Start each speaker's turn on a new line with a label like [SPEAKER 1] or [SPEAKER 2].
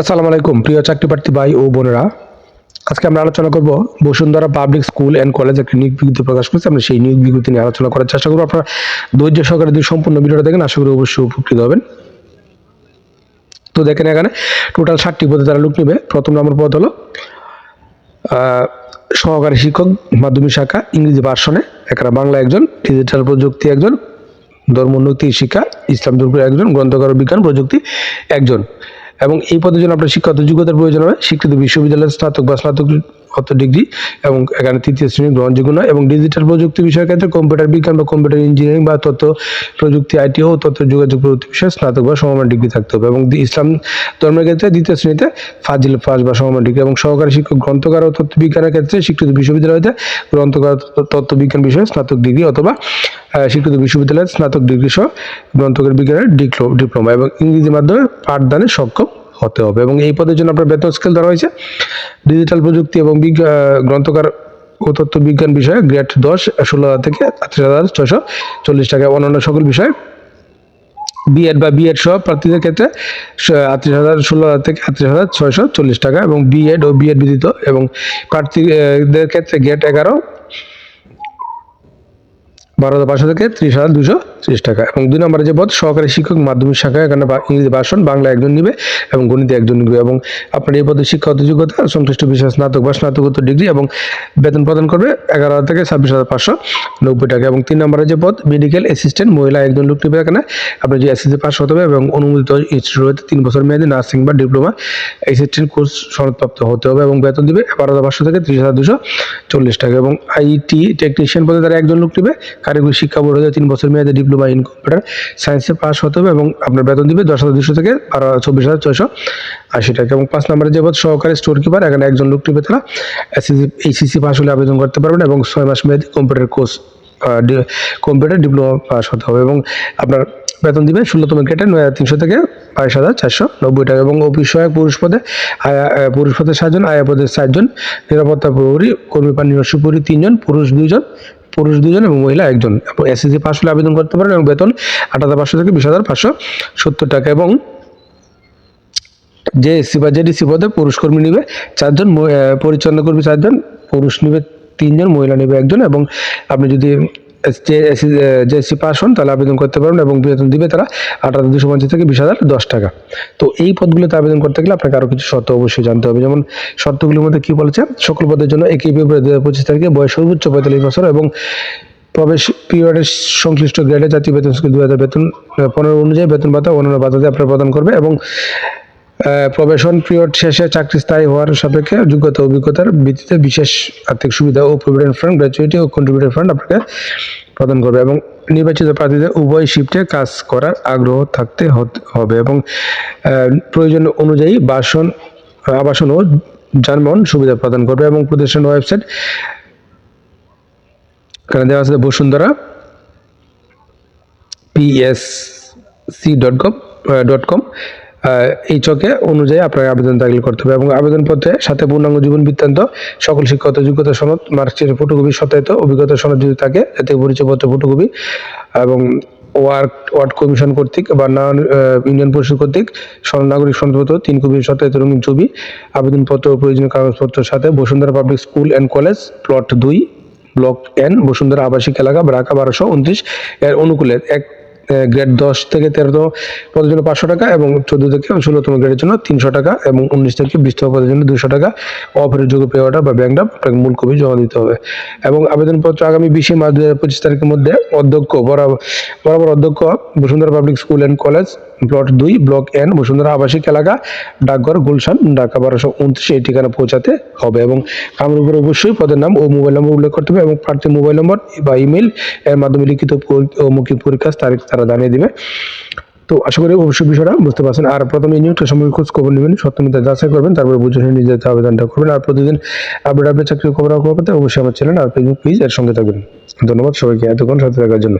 [SPEAKER 1] আসসালামু আলাইকুম, প্রিয় চাকরি প্রার্থী ভাই ও বোনেরা। আজকে আমরা আলোচনা করব Bashundhara public school and college একটি নিয়োগ বিজ্ঞপ্তি প্রকাশ করেছে। আমরা সেই নিয়োগ বিজ্ঞপ্তি নিয়ে আলোচনা করার চেষ্টা করব। আপনারা ধৈর্য সহকারে যদি সম্পূর্ণ ভিডিওটা দেখেন, আশা করি অবশ্যই উপকৃত হবেন। তো দেখেন এখানে টোটাল ষাটটি পদে তারা লোক নেবে। প্রথম নম্বর পদ হলো সহকারী শিক্ষক, মাধ্যমিক শাখা, ইংরেজি ভার্সনে। এখানে বাংলা একজন ডিজিটাল প্রযুক্তি একজন ধর্মোন্নতি শিক্ষা, ইসলাম ধর্ম একজন, গ্রন্থকার বিজ্ঞান প্রযুক্তি একজন। এবং এই পদের জন্য আপনার শিক্ষাগত যোগ্যতার প্রয়োজন হবে। স্বীকৃত বিশ্ববিদ্যালয়ের স্নাতক বা স্নাতক অত ডিগ্রি এবং এখানে তৃতীয় শ্রেণি গ্রহণযোগ্য নয় এবং ডিজিটাল প্রযুক্তি বিষয়ের ক্ষেত্রে কম্পিউটার বিজ্ঞান বা কম্পিউটার ইঞ্জিনিয়ারিং বা তথ্য প্রযুক্তি আইটি ও তথ্য যোগাযোগ প্রযুক্তি বিষয়ে স্নাতক বা সমমান ডিগ্রি থাকতে হবে এবং ইসলাম ধর্মের ক্ষেত্রে দ্বিতীয় শ্রেণীতে ফাজিল ফাজ বা সমমান ডিগ্রি এবং সহকারী শিক্ষক, গ্রন্থকার ও তথ্য বিজ্ঞানের ক্ষেত্রে স্বীকৃত বিশ্ববিদ্যালয়তে গ্রন্থকার বিজ্ঞান বিষয়ে স্নাতক ডিগ্রি অথবা স্বীকৃত বিশ্ববিদ্যালয়ের স্নাতক ডিগ্রি সহ গ্রন্থকার বিজ্ঞানের ডিপ্লো- ডিপ্লোমা এবং ইংরেজি মাধ্যমে পাঠদানে সক্ষম হতে হবে এবং এই পদের জন্য আপনার বেতন স্কেল ধরা হয়েছে। ডিজিটাল প্রযুক্তি এবং গ্রন্থকার ও তথ্য বিজ্ঞান বিষয়ে গ্রেড দশ, ষোলো হাজার থেকে আটত্রিশ হাজার ছয়শো চল্লিশ টাকা অন্যান্য সকল বিষয়ে। বিএড বা বিএড সহ প্রার্থীদের ক্ষেত্রে আটত্রিশ হাজার ষোলো হাজার থেকে আটত্রিশ হাজার ছয়শো চল্লিশ টাকা এবং বিএড ও বিএড বিদিত এবং প্রার্থীদের ক্ষেত্রে গ্রেড এগারো, বারো হাজার পাঁচশো থেকে ত্রিশ হাজার দুশো ত্রিশ টাকা। এবং দুই নম্বরে যে পদ, সহকারী শিক্ষক মাধ্যমিক শাখায় এখানে ইংরেজি ভাষণ বাংলা একজন নিবে এবং গণিতে একজন নিবে। এবং আপনার এই পদে শিক্ষাগত যোগ্যতা সংশ্লিষ্ট বিষয়ে, স্নাতক বা স্নাতকোত্তর ডিগ্রি এবং বেতন প্রদান করবে এগারো হাজার থেকে ছাব্বিশ হাজার পাঁচশো নব্বই টাকা। এবং তিন নম্বরে যে পদ মেডিকেল অ্যাসিস্ট্যান্ট মহিলা একজন লোক নিবে এখানে। আপনার যে এসএসসি পাস হতে হবে এবং অনুমোদিত ইনস্টিটিউট তিন বছর মেয়াদী নার্সিং বা ডিপ্লোমা অ্যাসিস্ট্যান্ট কোর্স সনদপ্রাপ্ত হতে হবে এবং বেতন দিবে বারো হাজার পাঁচশো থেকে ত্রিশ হাজার দুশো চল্লিশ টাকা। এবং আইটি টেকনিশিয়ান পদে তারা একজন লোক নিবে। কারিগরি শিক্ষা বোর্ড তিন বছর মেয়াদী ডিপ্লোমা ইন কম্পিউটার সায়েন্সে পাস হতে হবে এবং আপনার বেতন দিবে দশ হাজার দুশো থেকে বারো চব্বিশ হাজার ছয়শো। আশি টাকা এবং পাঁচ নম্বরে যে পদ সহকারী স্টোর কিপার এখানে একজন লোক টিপে তারা এইচসিসি পাস হলে আবেদন করতে পারবেন এবং ছয় মাস মেয়াদী computer course computer diploma pass হতে হবে এবং আপনার বেতন দিবে ষোলোতম গ্রেডে নয় হাজার তিনশো থেকে বাইশ হাজার চারশো নব্বই টাকা এবং অফিস সহায়ক পুরুষ পদে, আয়া পুরুষ পদে সাতজন, আয়া পদে চারজন, নিরাপত্তা প্রহরী কর্মী পান প্রহরী তিনজন, পুরুষ দুইজন, পুরুষ দুজন এবং মহিলা একজন। এবং এসএসসি পাস হলে আবেদন করতে পারেন এবং বেতন আট হাজার পাঁচশো থেকে বিশ হাজার পাঁচশো সত্তর টাকা এবং যে এসসি বা জেডিসি পদে পুরুষ কর্মী নিবে চারজন পরিচালনা কর্মী চারজন, পুরুষ নিবে তিনজন, মহিলা নিবে একজন এবং আপনি যদি জেএসসি পাস হন, তাহলে আবেদন করতে পারবেন এবং বেতন দিবে তারা হাজার দুশো পঞ্চাশ থেকে বিশ হাজার দশ টাকা। তো এই পদগুলোতে আবেদন করতে গেলে আপনাকে আরও কিছু শর্ত অবশ্যই জানতে হবে। যেমন শর্তগুলির মধ্যে কি বলেছে? সকল পদের জন্য একই ফেব্রুয়ারি দু হাজার পঁচিশ তারিখে, বয়স সর্বোচ্চ পঁয়তাল্লিশ বছর এবং প্রবেশ পিরিয়ডের সংশ্লিষ্ট গ্রেডে জাতীয় বেতন স্কেল দু হাজার বেতন পনেরো অনুযায়ী বেতন ভাতা অন্যান্য ভাতাতে আপনার প্রদান করবে এবং প্রবেশন পিরিয়ড শেষে চাকরি স্থায়ী হওয়ার সাপেক্ষে যোগ্যতা অভিজ্ঞতার ভিত্তিতে বিশেষ আর্থিক সুবিধা ও প্রভিডেন্ট ফান্ড গ্র্যাচুইটি ও কন্ট্রিবিউটর ফান্ড আপনাকে প্রদান করবে এবং নির্বাচিত প্রার্থীদের উভয় শিফটে কাজ করার আগ্রহ থাকতে হবে এবং প্রয়োজন অনুযায়ী বাসন, আবাসন ও যানবাহন সুবিধা প্রদান করবে এবং প্রতিষ্ঠান ওয়েবসাইট এখানে দেওয়া আছে Bashundhara PSC dot com dot com এই চকে অনুযায়ী আপনার আবেদন দাখিল করতে হবে এবং আবেদনপত্রে সাথে পূর্ণাঙ্গ জীবন বৃত্তান্ত, সকল শিক্ষাগত যোগ্যতা সনদ, মার্কশিটের ফটোকপি সত্যায়িত অভিজ্ঞতা সনদ যদি থাকে এতে পরিচয়পত্র ফটোকপি এবং ওয়ার্ক, ওয়ার্ড কমিশন কর্তৃক বা না ইউনিয়ন পরিষদ কর্তৃক নাগরিক সনদপত্র, তিন কপি, সত্যায়িত রঙিন ছবি, আবেদনপত্র প্রয়োজনীয় কাগজপত্রের সাথে Bashundhara public school and college, plot দুই, ব্লক এন, বসুন্ধরা আবাসিক এলাকা, ব্রাকা বারোশো উনত্রিশ, এর অনুকূলে এক গ্রেড দশ থেকে তেরোতম পদের জন্য পাঁচশো টাকা এবং চোদ্দ থেকে ষোলোতম গ্রেডের জন্য তিনশো টাকা এবং উনিশ থেকে বিশতম পদের জন্য দুশো টাকা। অফারের যোগ্য পে অর্ডার বা ব্যাংক আপনাকে মূল কপি জমা দিতে হবে। এবং আবেদনপত্র আগামী বিশে মার্চ দু হাজার পঁচিশ তারিখের মধ্যে অধ্যক্ষ বরাবর বরাবর অধ্যক্ষ, Bashundhara public school and college plot দুই, ব্লক এন, বসুন্ধরা আবাসিক এলাকা, ডাকঘর গুলশান, ঢাকা বারোশো উনত্রিশ, এই ঠিকানা পৌঁছাতে হবে এবং কামের উপর অবশ্যই পদের নাম ও মোবাইল নম্বর উল্লেখ করতে হবে এবং প্রার্থীর মোবাইল নম্বর বা ইমেল এর মাধ্যমে লিখিত মৌখিক পরীক্ষার তারিখ তারা জানিয়ে দিবে। তো আশা করি অবশ্যই বিষয়টা বুঝতে পারছেন। আর প্রথমে নিয়োগটা সম্পর্কে খোঁজ খবর নেবেন, সত্যমিতা যাচাই করবেন, তারপরে বুঝে শুনে নিজের আবেদনটা করবেন। আর প্রতিদিন আপডেট আপডেট চাকরির খবর অবশ্যই আমার চ্যানেল আর ফেসবুক পেজ এর সঙ্গে থাকবেন। ধন্যবাদ সবাইকে, এতক্ষণ সাথে থাকার জন্য।